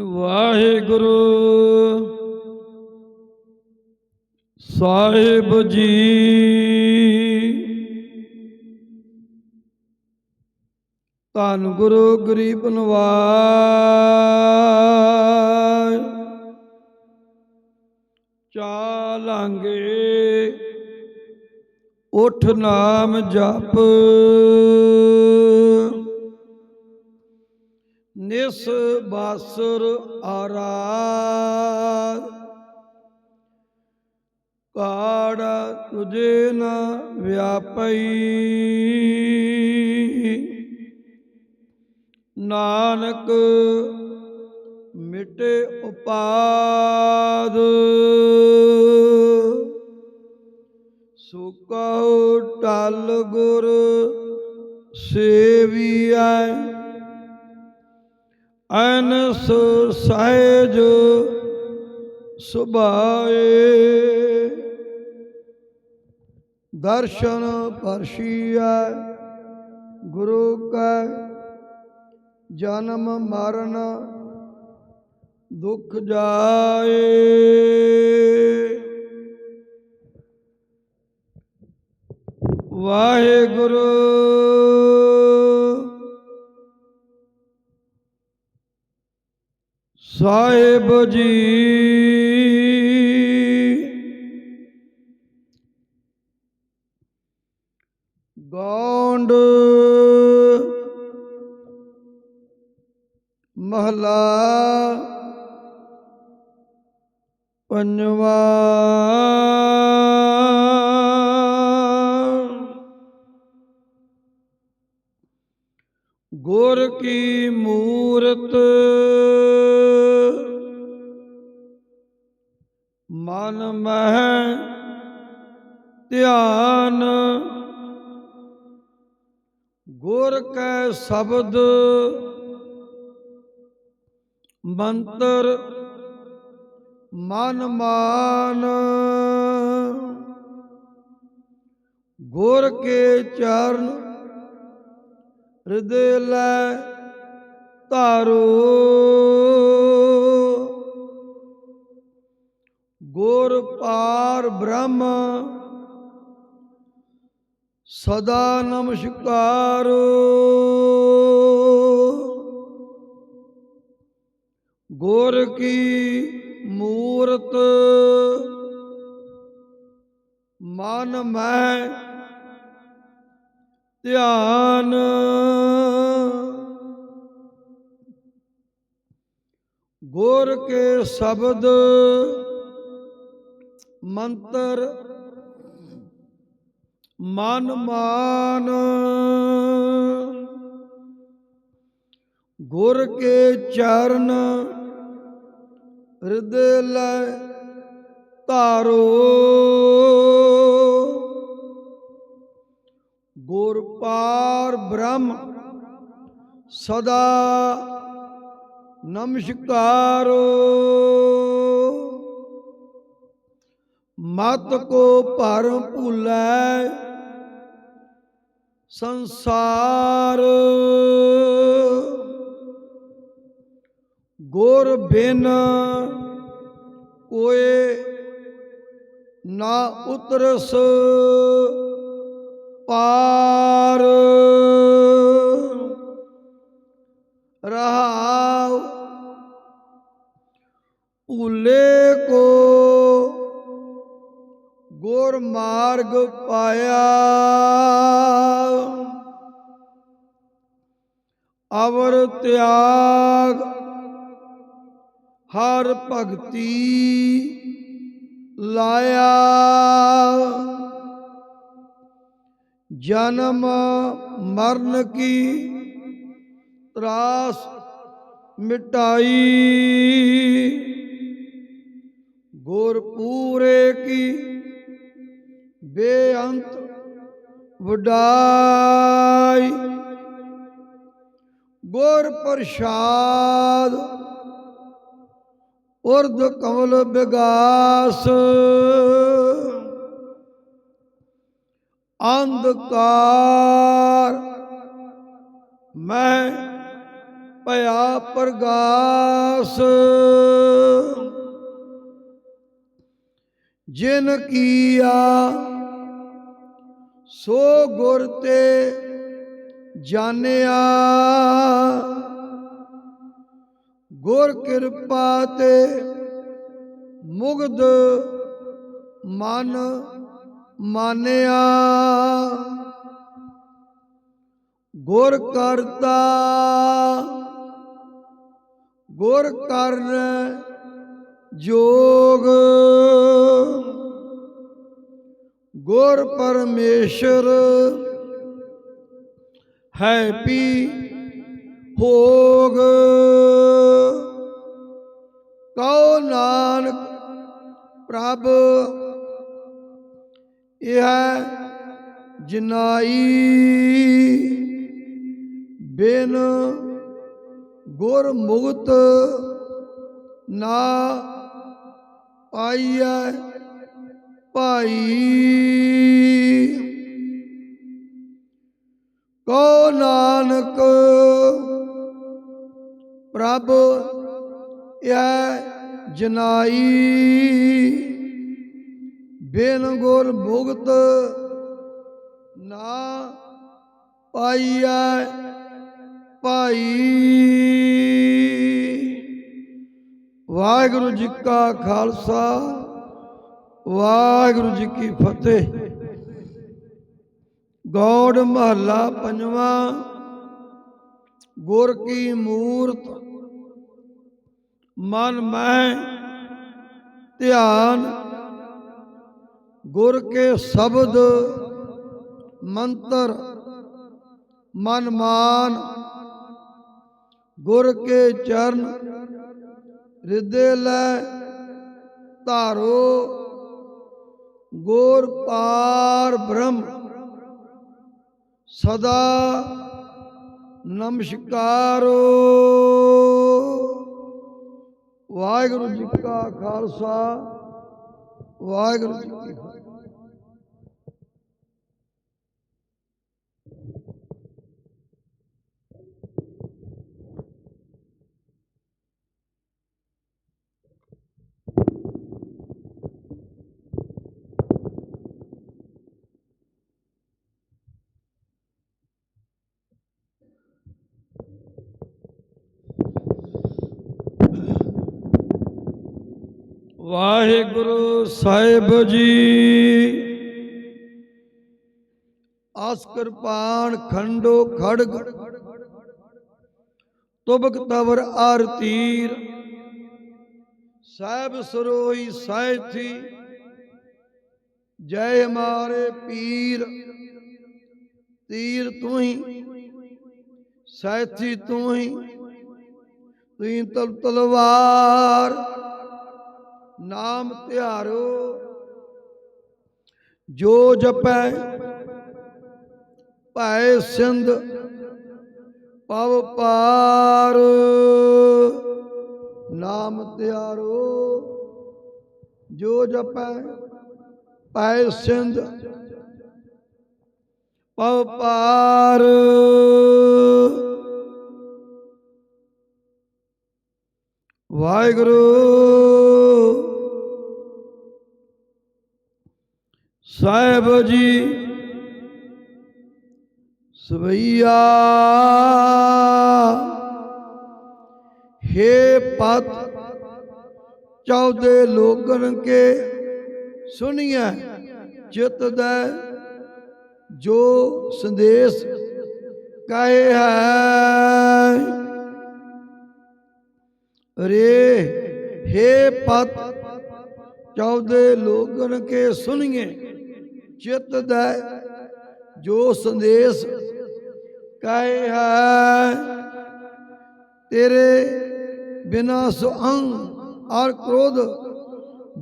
ਵਾਹਿਗੁਰੂ ਸਾਹਿਬ ਜੀ। ਧੰਨ ਗੁਰੂ ਗਰੀਬ ਨਵਾਜ ਚਾਲਾਂਗੇ ਉਠ ਨਾਮ ਜਪ। ਨਿਸ ਬਾਸੁਰ ਆਰਾ ਕਾੜਾ ਤੁਝੇ ਨ ਵਿਆਪਈ। ਨਾਨਕ ਮਿਟੇ ਉਪਾਦ। ਸੁਕਉ ਟਲ ਗੁਰ ਸੇਵੀਐ। ਅਨਸ ਸਹਿਜ ਸੁਭਾਏ। ਦਰਸ਼ਨ ਪਰਸ਼ੀਐ ਗੁਰੂ ਕੈ ਜਨਮ ਮਰਨ ਦੁਖ ਜਾਏ। ਵਾਹਿਗੁਰੂ। ਸਾਹਿਬ ਜੀ। ਗੌਂਡ ਮਹਲਾ ਪੰਜਵਾ। ਗੁਰ ਕੀ ਮੂਰਤ ਮਹਿ ਧਿਆਨ। ਗੁਰ ਕੈ ਸ਼ਬਦ ਮੰਤਰ ਮਨ ਮਾਨ। ਗੁਰ ਕੇ ਚਰਨ ਹਿਰਦੇ ਲੈ ਧਾਰੋ। ਪਾਰ ਬ੍ਰਹਮ ਸਦਾ ਨਮਸਕਾਰ। ਗੁਰ ਕੀ ਮੂਰਤ ਮਨ ਮੈਂ ਧਿਆਨ। ਗੁਰ ਕੇ ਸ਼ਬਦ ਮੰਤਰ ਮਨ ਮਾਨ। ਗੁਰ ਕੇ ਚਰਨ ਹਿਰਦੇ ਲੈ ਧਾਰੋ। ਗੁਰ ਪਾਰ ਬ੍ਰਹਮ ਸਦਾ ਨਮਸਕਾਰੋ। ਮਤ ਕੋ ਭਰਮ ਭੁਲੈ ਸੰਸਾਰ। ਗੁਰ ਬਿਨ ਕੋਏ ਨਾ ਉਤਰਸ ਪਾਰ। ਮਾਰਗ ਪਾਇਆ ਅਵਰ ਤਿਆਗ ਹਰ ਭਗਤੀ ਲਾਇਆ ਜਨਮ ਮਰਨ ਕੀ ਤਰਾਸ ਮਿਟਾਈ ਗੁਰ ਪੂਰੇ ਕੀ ਬੇਅੰਤ ਵਡਾਈ। ਗੁਰ ਪ੍ਰਸਾਦ ਉਰਦ ਕਮਲ ਬਿਗਾਸ। ਅੰਧਕਾਰ ਮੈਂ ਭਇਆ ਪ੍ਰਗਾਸ। ਜਿਨ ਕੀਆ ਸੋ ਗੁਰ ਤੇ ਜਾਣਿਆ। ਗੁਰ ਕਿਰਪਾ ਤੇ ਮੁਗਧ ਮਨ ਮਾਨਿਆ। ਗੁਰ ਕਰਤਾ, ਗੁਰ ਕਰਨ ਜੋਗ। ਗੁਰ ਪਰਮੇਸ਼ਰ ਹੈ ਪੀ ਭੋਗ। ਕਉ ਨਾਨਕ ਪ੍ਰਭ, ਇਹ ਜਿਨਾਈ। ਬਿਨ ਗੁਰ ਮੁਗਤ ਨਾ ਪਾਈਐ। ਭਾਈ। ਕੋ ਨਾਨਕ ਪ੍ਰਭ ਇਹ ਜਨਾਈ, ਬੇਨ ਗੁਰ ਭੁਗਤ ਨਾ ਪਾਈਐ ਭਾਈ। ਵਾਹਿਗੁਰੂ ਜੀ ਕਾ ਖਾਲਸਾ। ਵਾਹਿਗੁਰੂ ਜੀ ਕੀ ਫਤਿਹ। ਗੌੜ ਮਹੱਲਾ ਪੰਜਵਾਂ, ਗੁਰ ਕੀ ਮੂਰਤ। ਮਨ ਮੈਂ ਧਿਆਨ, ਗੁਰ ਕੇ ਸ਼ਬਦ ਮੰਤਰ, ਮਨ ਮਾਨ। ਗੁਰ ਕੇ ਚਰਨ, ਹਿਰਦੇ ਲੈ ਧਾਰੋ। ਗੋਰ ਪਾਰ ਬ੍ਰਹਮ ਸਦਾ ਨਮਸਕਾਰੋ। ਵਾਹਿਗੁਰੂ ਜੀ ਕਾ ਖਾਲਸਾ ਵਾਹਿਗੁਰੂ ਜੀ ਕੀ ਫਤਿਹ। ਵਾਹਿਗੁਰੂ ਸਾਹਿਬ ਜੀ। ਆਸ ਕਿਰਪਾਨ ਖੰਡੋ ਖੜਗ। ਤੁਬਕ ਤਵਰ ਆਰ ਤੀਰ। ਸਾਹਿਬ ਸਰੋਈ ਸਾਹਿਥੀ। ਜੈ ਹਮਾਰੇ ਪੀਰ। ਤੀਰ ਤੂੰ ਹੀ। ਸਾਹਿਥੀ ਤੂੰ ਹੀ। ਤੂੰ ਤਲ ਤਲਵਾਰ। ਨਾਮ ਧਿਆਰੋ। ਜੋ ਜਪੈ ਭੈ ਸਿੰਧ, ਪਵ ਪਾਰ। ਨਾਮ ਧਿਆਰੋ। ਜੋ ਜਪੈ ਭੈ ਸਿੰਧ, ਪਵ ਪਾਰ। ਵਾਹਿਗੁਰੂ। ਸਾਹਿਬ ਜੀ, ਸਵਈਆ। हे ਪਤ ਚੌਦੇ ਲੋਗਨ ਕੇ ਸੁਣੀਐ, ਚਿਤ ਦਾ ਜੋ ਸੰਦੇਸ਼ ਕਹੇ ਹੈ। ਰੇ हे ਪਤ, ਚੌਦੇ ਲੋਗਨ ਕੇ ਸੁਣੀਏ, ਚਿਤ ਦਾ ਜੋ ਸੰਦੇਸ਼ ਕਹੇ ਹੈ। ਤੇਰੇ ਬਿਨਾ ਸੁਅੰਗ ਔਰ ਕ੍ਰੋਧ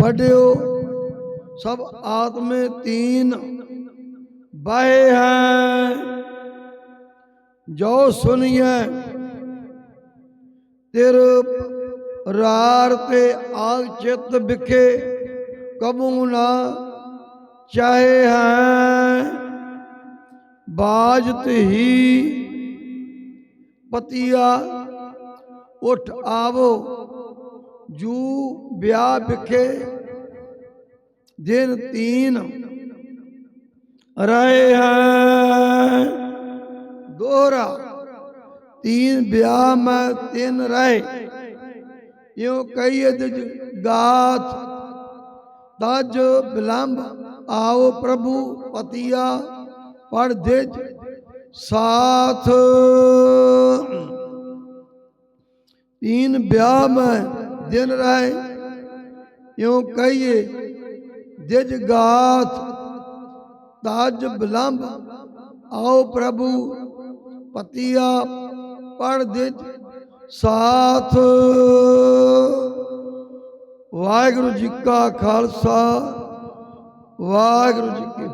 ਵਡਿਓ ਸਭ ਆਤਮੇ ਤੀਨ ਬਾਹੇ ਹੈ। ਜੋ ਸੁਣੀਏ ਤਿਰ ਰਾਰ ਤੇ ਆਗ ਚਿਤ ਵਿਖੇ ਕਬੂ ਨਾ ਚਾਹੇ ਹੈ ਬਾਜਤ ਹੀ ਪਤੀਆ ਉਠ ਆਵੋ ਜੂ ਵਿਆਹ ਵਿਖੇ ਦਿਨ ਤੀਨ ਰਹੇ ਹੈ ਦੋਹਰਾ तीन ब्याह में तीन रहे ਇਉ ਕਹੀਏ ਤਿਜ ਗਾਥ, ਤਜ ਬਿਲੰਬ ਆਓ ਪ੍ਰਭੂ ਪਤੀਆ ਪੜ ਦੇਜ ਸਾਥ। ਤੀਨ ਵਿਆਹ ਮੈਂ ਦਿਨ ਰਾਏ ਇਉ ਕਹੀਏ ਦਿਜ ਗਾਥ, ਤਾਜ ਬਿਲੰਬ ਆਓ ਪ੍ਰਭੂ ਪਤੀਆ ਪੜ ਦਿਜ ਸਾਥ। ਵਾਹਿਗੁਰੂ ਜੀ ਕਾ ਖਾਲਸਾ। ਵਾਹਿਗੁਰੂ ਜੀ ਕੀ